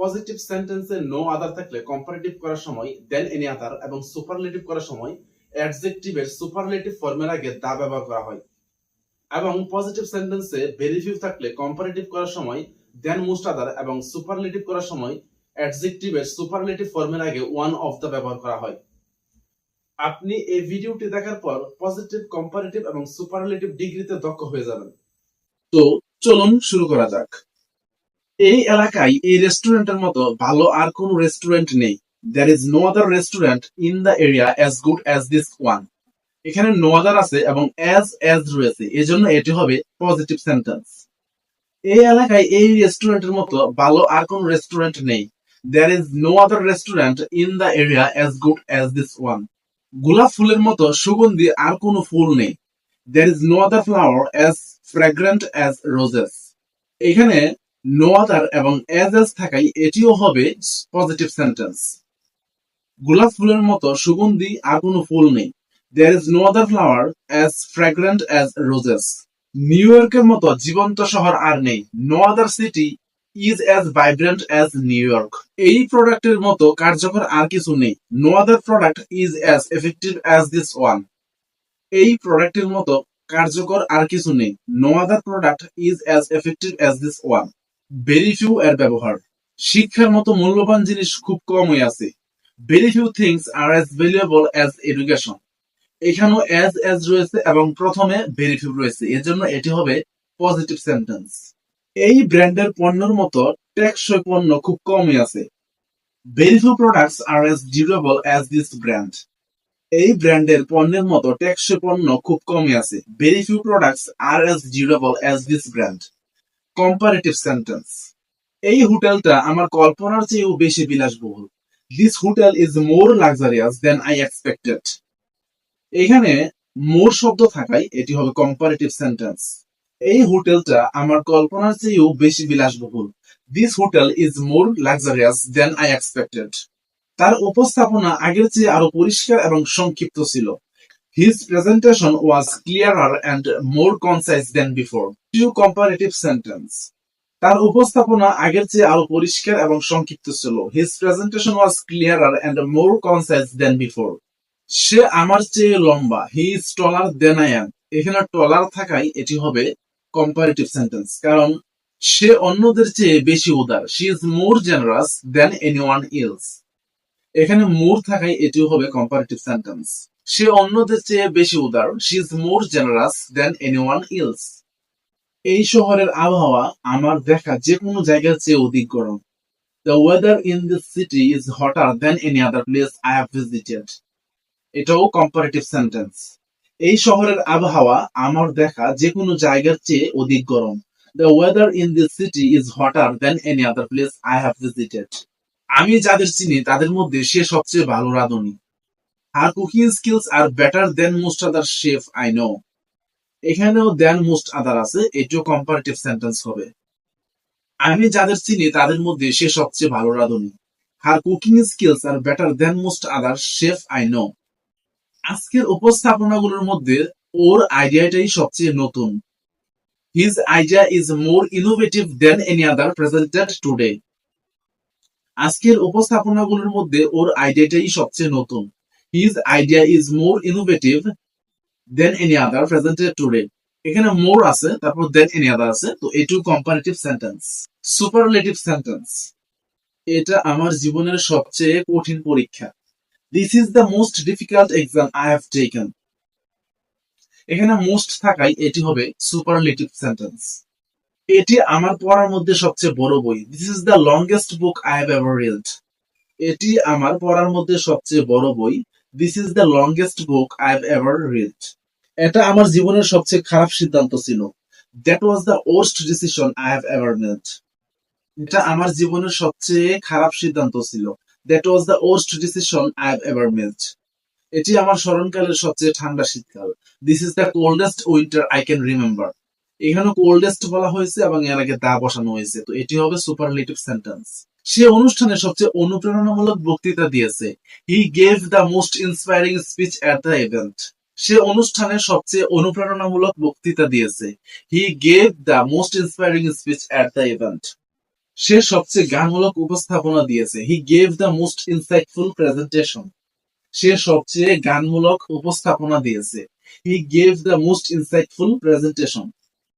Positive সেন্টেন্সে no other থাকলে comparative করার সময় দেন এনি আদার এবং সুপারলেটিভ করার সময় অ্যাডজেক্টিভের সুপারলেটিভ ফর্মের আগে দা ব্যবহার করা হয়। এবং পজিটিভ সেন্টেন্সে ভেরিফিউ থাকলে কম্পারেটিভ করার সময় দেন মোস্ট আদার এবং সুপারলেটিভ করার সময় অ্যাডজেক্টিভের সুপারলেটিভ ফর্মের আগে ওয়ান অফ দ্য ব্যবহার করা হয়। আপনি এই ভিডিওটি দেখার পর পজিটিভ কম্পারেটিভ এবং সুপারলেটিভ ডিগ্রিতে দক্ষ হয়ে যাবেন। তো চলুন শুরু করা যাক। এই এলাকায় এই রেস্টুরেন্টের মতো ভালো আর কোন রেস্টুরেন্ট নেই। There is no other restaurant in the area as good as this one এখানে নো আদার আছে এবং অ্যাজ অ্যাজ রয়েছে। এজন্য এটি হবে পজিটিভ সেন্টেন্স এই এলাকায় এই রেস্টুরেন্টের মতো ভালো আর কোন রেস্টুরেন্ট নেই। There is no other restaurant in the area as good as this one গোলাপ ফুলের মতো সুগন্ধি আর কোনো ফুল নেই। There is no other flower as fragrant as roses এখানে নো আদার এবং অ্যাজ অ্যাজ থাকাই এটিও হবে পজিটিভ সেন্টেন্স গোলাপ ফুলের মতো সুগন্ধি আর কোনো ফুল নেই। There is no other flower as fragrant as roses New ইয়র্কের মতো জীবন্ত শহর আর নেই। No other city is as vibrant as New York এই প্রোডাক্টের মতো কার্যকর আর কিছু নেই। No other product is as effective as this one এই প্রোডাক্টের মতো কার্যকর আর কিছু নেই। No other product is as effective as this one very few এর ব্যবহার। শিক্ষার মতো মূল্যবান জিনিস খুব কমই আছে। Very few things are as valuable as education এখানেও অ্যাজ অ্যাজ রয়েছে এবং প্রথমে ভেরি ফিউ রয়েছে। এর জন্য এটি হবে পজিটিভ সেন্টেন্স এই ব্র্যান্ডের পণ্যের মতো টেকসই পণ্য খুব কমই আছে। Very few products are as durable as this brand এই ব্র্যান্ডের পণ্যের মতো টেকসই পণ্য খুব কমই আছে। Very few products are as durable as this brand comparative sentence এই হোটেলটা আমার কল্পনার চেয়েও বেশি বিলাসবহুল। This hotel is more luxurious than I expected এখানে মোর শব্দ থাকায় এটি হবে কম্পারেটিভ সেন্টেন্স এই হোটেলটা আমার কল্পনার চেয়েও বেশি বিলাসবহুল। This hotel is more luxurious than I expected তার উপস্থাপনা আগের চেয়ে আরও পরিষ্কার এবং সংক্ষিপ্ত ছিল। His presentation was clearer and more concise than before. Two comparative sentence তার উপস্থাপনা আগের চেয়ে আরও পরিষ্কার এবং সংক্ষিপ্ত ছিল। His presentation was clearer and more concise than before সে আমার চেয়ে লম্বা। He is taller then I am এখানে টলার থাকায় এটি হবে কম্পারেটিভ সেন্টেন্স কারণ সে অন্যদের চেয়ে বেশি উদার। She is more generous than anyone এখানে মোর থাকায় এটিও হবে কম্পারেটিভ সেন্টেন্স সে অন্যদের চেয়ে বেশি উদার। She is more generous than anyone else এই শহরের আবহাওয়া আমার দেখা যে কোনো জায়গার চেয়ে অধিক গরম। The weather in this city is hotter than any other place I have visited এটাও কম্পারেটিভ সেন্টেন্স এই শহরের আবহাওয়া আমার দেখা যে কোনো জায়গার চেয়ে অধিক গরম। The weather in this city is hotter than any other place I have visited আমি যাদের চিনি তাদের মধ্যে সে সবচেয়ে ভালো রাঁধুনি। Her cooking skills are better than most other chef I know এখানেও দেন মোস্ট আদার আছে, এটিও কম্পারেটিভ সেন্টেন্স হবে। আমি যাদের চিনি, তাদের মধ্যে সে সবচেয়ে ভালো রাঁধুনি। Her cooking skills are better than most other chef I know আজকের উপস্থাপনাগুলোর মধ্যে ওর আইডিয়াটাই সবচেয়ে নতুন। His idea is more innovative than any other presented today আজকের উপস্থাপনাগুলোর মধ্যে ওর আইডিয়াটাই সবচেয়ে নতুন। His idea is more innovative than any other presented today এখানে মোর আছে, তারপর দেন এনি আদার আছে, তো এটু কম্পারেটিভ সেন্টেন্স সুপারলেটিভ সেন্টেন্স এটা আমার জীবনের সবচেয়ে কঠিন পরীক্ষা। This is the most difficult exam I have taken এখানে মোস্ট থাকায় এটি হবে সুপারলেটিভ সেন্টেন্স এটি আমার পড়ার মধ্যে সবচেয়ে বড় বই। This is the longest book I have ever read এটি আমার পড়ার মধ্যে সবচেয়ে বড় বই। This is the longest book I have ever read এটা আমার জীবনের সবচেয়ে খারাপ সিদ্ধান্ত ছিল। That was the worst decision I have ever made এটা আমার জীবনের সবচেয়ে খারাপ সিদ্ধান্ত ছিল। That was the worst decision I have ever made এটি আমার স্মরণকালের সবচেয়ে ঠান্ডা শীতকাল। This is the coldest winter I can remember এখানে কোল্ডেস্ট বলা হয়েছে এবং এর আগে দা বসানো হয়েছে। তো এটি হবে সুপারলেটিভ সেন্টেন্স সে অনুষ্ঠানে সবচেয়ে অনুপ্রেরণামূলক বক্তৃতা দিয়েছে। He gave the most inspiring speech at the event সে অনুষ্ঠানে সবচেয়ে অনুপ্রেরণামূলক বক্তৃতা দিয়েছে। He gave the most inspiring speech at the event সে সবচেয়ে গানমূলক উপস্থাপনা দিয়েছে। He gave the most insightful presentation সে সবচেয়ে গানমূলক উপস্থাপনা দিয়েছে। He gave the most insightful presentation